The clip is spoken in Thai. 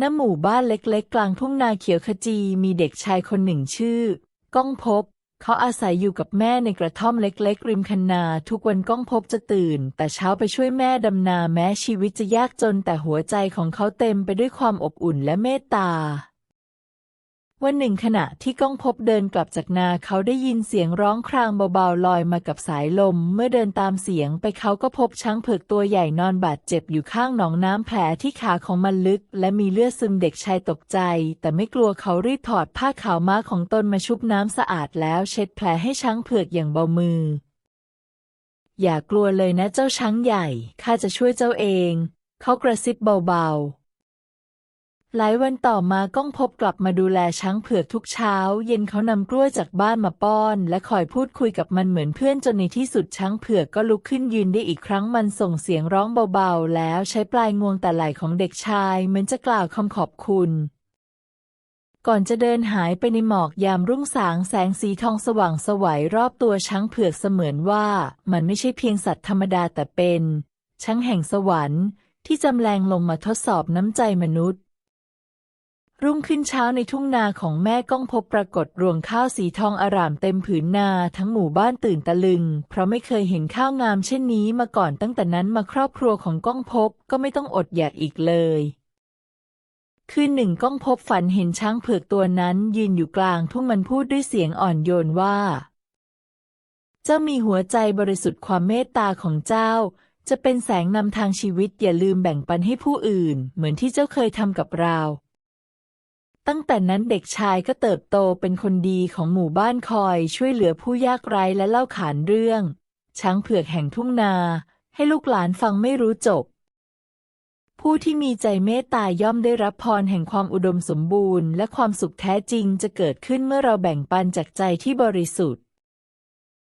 ณหมู่บ้านเล็กๆ กลางทุ่งนาเขียวขจีมีเด็กชายคนหนึ่งชื่อ ก้องพบ เขาอาศัยอยู่กับแม่ในกระท่อมเล็กๆ ริมคันนา ทุกวันก้องพบจะตื่น แต่เช้าไปช่วยแม่ดำนาแม้ชีวิตจะยากจนแต่หัวใจของเขาเต็มไปด้วยความอบอุ่นและเมตตา วันหนึ่งขณะที่ก้องพบเดินกลับจากนาเขาได้ยินเสียงร้องครางเบาๆลอยมากับสายลม เมื่อเดินตามเสียงไปเขาก็พบช้างเผือกตัวใหญ่นอนบาดเจ็บอยู่ข้างหนองน้ำแผลที่ขาของมันลึก และมีเลือดซึมเด็กชายตกใจ แต่ไม่กลัวเขารีบถอดผ้าขาวม้าของตนมาชุบน้ำสะอาดแล้วเช็ดแผลให้ช้างเผือกอย่างเบามือ อย่ากลัวเลยนะเจ้าช้างใหญ่ข้าจะช่วยเจ้าเอง เขากระซิบเบาๆ หลายวันต่อมาก้องพบกลับมาดูแลช้างเผือกทุกเช้า เย็นเขานำกล้วยจากบ้านมาป้อน และคอยพูดคุยกับมันเหมือนเพื่อนจนในที่สุดช้างเผือกก็ลุกขึ้นยืนได้อีกครั้งมันส่งเสียงร้องเบาๆ แล้วใช้ปลายงวงแต่ไหล่ของเด็กชายเหมือนจะกล่าวคำขอบคุณ ก่อนจะเดินหายไปในหมอกยามรุ่งสางแสงสีทองสว่างสวัยรอบตัวช้างเผือกเสมือนว่ามันไม่ใช่เพียงสัตว์ธรรมดาแต่เป็นช้างแห่งสวรรค์ที่จำแรงลงมาทดสอบน้ำใจมนุษย์ รุ่งขึ้นเช้าในทุ่งนาของแม่ก้องพบปรากฏรวงข้าวสีทองอร่ามเต็มผืนนาทั้งหมู่บ้านตื่นตะลึง เพราะไม่เคยเห็นข้าวงามเช่นนี้มาก่อนตั้งแต่นั้นมาครอบครัวของก้องพบก็ไม่ต้องอดอยากอีกเลยคืนหนึ่งก้องพบฝันเห็นช้างเผือกตัวนั้นยืนอยู่กลางทุ่งมันพูดด้วยเสียงอ่อนโยนว่า เจ้ามีหัวใจบริสุทธิ์ความเมตตาของเจ้า จะเป็นแสงนำทางชีวิตอย่าลืมแบ่งปันให้ผู้อื่น เหมือนที่เจ้าเคยทำกับเรา ตั้งแต่นั้นเด็กชายก็เติบโตเป็นคนดีของหมู่บ้านคอยช่วยเหลือผู้ยากไร้และเล่าขานเรื่อง ช้างเผือกแห่งทุ่งนา ให้ลูกหลานฟังไม่รู้จบ ผู้ที่มีใจเมตตาย่อมได้รับพรแห่งความอุดมสมบูรณ์ และความสุขแท้จริงจะเกิดขึ้นเมื่อเราแบ่งปันจากใจที่บริสุทธิ์